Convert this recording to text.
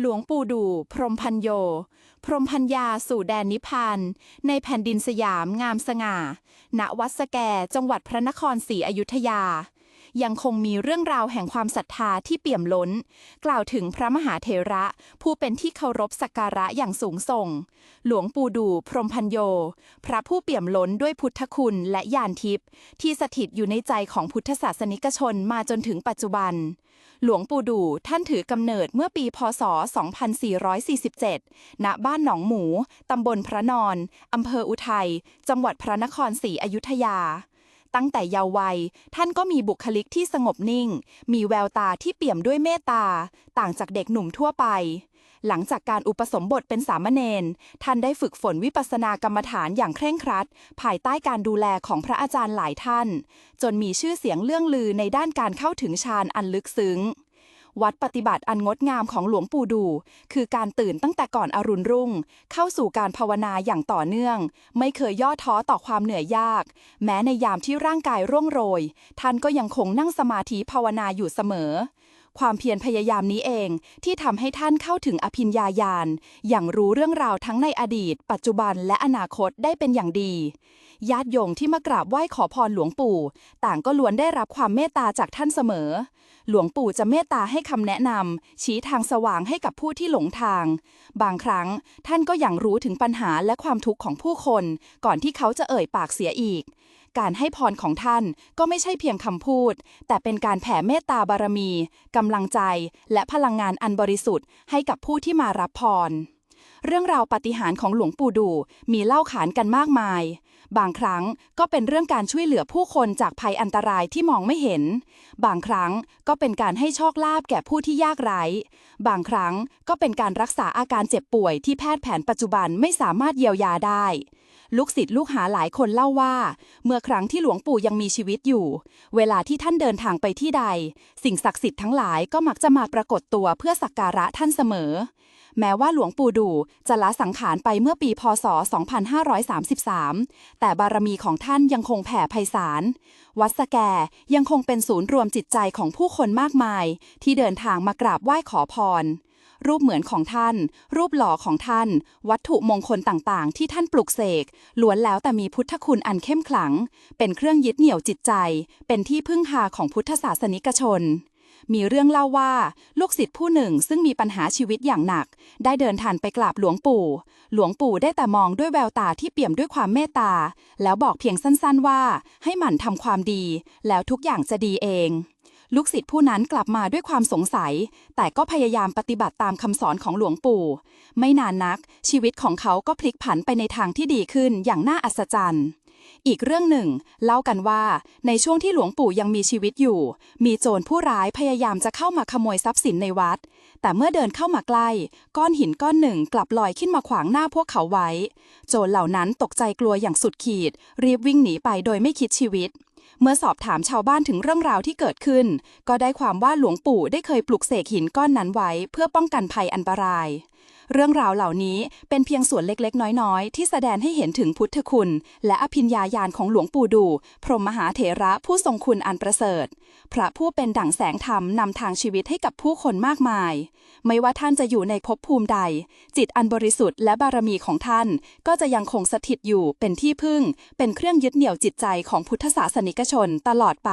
หลวงปู่ดู พรมพันโย พรมพัญญาสู่แดนนิพพาน ในแผ่นดินสยามงามสง่า ณ วัดสแกจังหวัดพระนครศรีอยุธยา ยังคงมีเรื่องราวแห่งความศรัทธาที่เปี่ยมล้น กล่าวถึงพระมหาเถระ ผู้เป็นที่เคารพสักการะอย่างสูงส่ง หลวงปู่ดู พรมพันโย พระผู้เปี่ยมล้นด้วยพุทธคุณและญาณทิพย์ที่สถิตอยู่ในใจของพุทธศาสนิกชนมาจนถึงปัจจุบัน หลวงปู่ดูท่านถือกำเนิดเมื่อปีพศ 2447 ณ บ้านหนองหมู ตำบลพระนอน อำเภออุทัย จังหวัดพระนครศรีอยุธยา ตั้งแต่เยาว์วัย ท่านก็มีบุคลิกที่สงบนิ่ง มีแววตาที่เปี่ยมด้วยเมตตา ต่างจากเด็กหนุ่มทั่วไป หลังจากการอุปสมบทเป็นสามเณร ท่านได้ฝึกฝนวิปัสสนากรรมฐานอย่างเคร่งครัด ภายใต้การดูแลของพระอาจารย์หลายท่าน จนมีชื่อเสียงเลื่องลือในด้านการเข้าถึงฌานอันลึกซึ้ง วัดปฏิบัติอันงดงามของหลวงปู่ดู คือการตื่นตั้งแต่ก่อนอรุณรุ่ง เข้าสู่การภาวนาอย่างต่อเนื่อง ไม่เคยย่อท้อต่อความเหนื่อยยาก แม้ในยามที่ร่างกายร่วงโรย ท่านก็ยังคงนั่งสมาธิภาวนาอยู่เสมอ ความเพียรพยายามนี้เองที่ทำให้ท่านเข้าถึงอภิญญาญาณอย่างรู้เรื่องราวทั้งในอดีต ปัจจุบันและอนาคตได้เป็นอย่างดี ญาติโยมที่มากราบไหว้ขอพรหลวงปู่ ต่างก็ล้วนได้รับความเมตตาจากท่านเสมอ หลวงปู่จะเมตตาให้คำแนะนำชี้ทางสว่างให้กับผู้ที่หลงทาง บางครั้งท่านก็ยังรู้ถึงปัญหาและความทุกข์ของผู้คน ก่อนที่เขาจะเอ่ยปากเสียอีก การให้พรของท่านก็ไม่ใช่เพียงคำพูด แต่เป็นการแผ่เมตตาบารมีกำลังใจ และพลังงานอันบริสุทธิ์ให้กับผู้ที่มารับพร เรื่องราวปฏิหารของหลวงปู่ดูมีเล่าขานกันมากมาย บางครั้งก็เป็นเรื่องการช่วยเหลือผู้คนจากภัยอันตรายที่มองไม่เห็น บางครั้งก็เป็นการให้โชคลาภแก่ผู้ที่ยากไร้ บางครั้งก็เป็นการรักษาอาการเจ็บป่วยที่แพทย์แผนปัจจุบันไม่สามารถเยียวยาได้ ลูกศิษย์ลูกหาหลายคนเล่าว่า เมื่อครั้งที่หลวงปู่ยังมีชีวิตอยู่ เวลาที่ท่านเดินทางไปที่ใด สิ่งศักดิ์สิทธิ์ทั้งหลายก็มักจะมาปรากฏตัวเพื่อสักการะท่านเสมอ แม้ว่าหลวงปู่ดูจะละสังขารไปเมื่อปีพศ 2533 แต่บารมีของท่านยังคงแผ่ไพศาล วัดสแกยังคงเป็นศูนย์รวมจิตใจของผู้คนมากมาย ที่เดินทางมากราบไหว้ขอพร รูปเหมือนของท่าน รูปหล่อของท่าน วัตถุมงคลต่างๆ ที่ท่านปลุกเสกล้วนแล้วแต่มีพุทธคุณอันเข้มขลัง เป็นเครื่องยึดเหนี่ยวจิตใจ เป็นที่พึ่งพาของพุทธศาสนิกชนมีเรื่องเล่าว่า ลูกศิษย์ผู้หนึ่งซึ่งมีปัญหาชีวิตอย่างหนัก ได้เดินทางไปกราบหลวงปู่ หลวงปู่ได้แต่มองด้วยแววตาที่เปี่ยมด้วยความเมตตา แล้วบอกเพียงสั้นๆว่า ให้หมั่นทำความดี แล้วทุกอย่างจะดีเอง ลูกศิษย์ผู้นั้นกลับมาด้วยความสงสัย แต่ก็พยายามปฏิบัติตามคำสอนของหลวงปู่ ไม่นานนัก ชีวิตของเขาก็พลิกผันไปในทางที่ดีขึ้นอย่างน่าอัศจรรย์ อีกเรื่องหนึ่ง เล่ากันว่า ในช่วงที่หลวงปู่ยังมีชีวิตอยู่ มีโจรผู้ร้ายพยายามจะเข้ามาขโมยทรัพย์สินในวัด แต่เมื่อเดินเข้ามาใกล้ ก้อนหินก้อนหนึ่งกลับลอยขึ้นมาขวางหน้าพวกเขาไว้ โจรเหล่านั้นตกใจกลัวอย่างสุดขีด รีบวิ่งหนีไปโดยไม่คิดชีวิต เมื่อสอบถามชาวบ้านถึงเรื่องราวที่เกิดขึ้น ก็ได้ความว่าหลวงปู่ได้เคยปลุกเสกหินก้อนนั้นไว้ เพื่อป้องกันภัยอันตราย เรื่องราวเหล่านี้เป็นเพียงส่วนเล็กๆ น้อยๆ ที่แสดงให้เห็นถึงพุทธคุณ และอภิญญาญาณของหลวงปู่ดู พรหมมหาเถระผู้ทรงคุณอันประเสริฐ พระผู้เป็นดั่งแสงธรรมนำทางชีวิตให้กับผู้คนมากมาย ไม่ว่าท่านจะอยู่ในภพภูมิใด จิตอันบริสุทธิ์และบารมีของท่าน ก็จะยังคงสถิตอยู่เป็นที่พึ่ง เป็นเครื่องยึดเหนี่ยวจิตใจของพุทธศาสนิกชนตลอดไป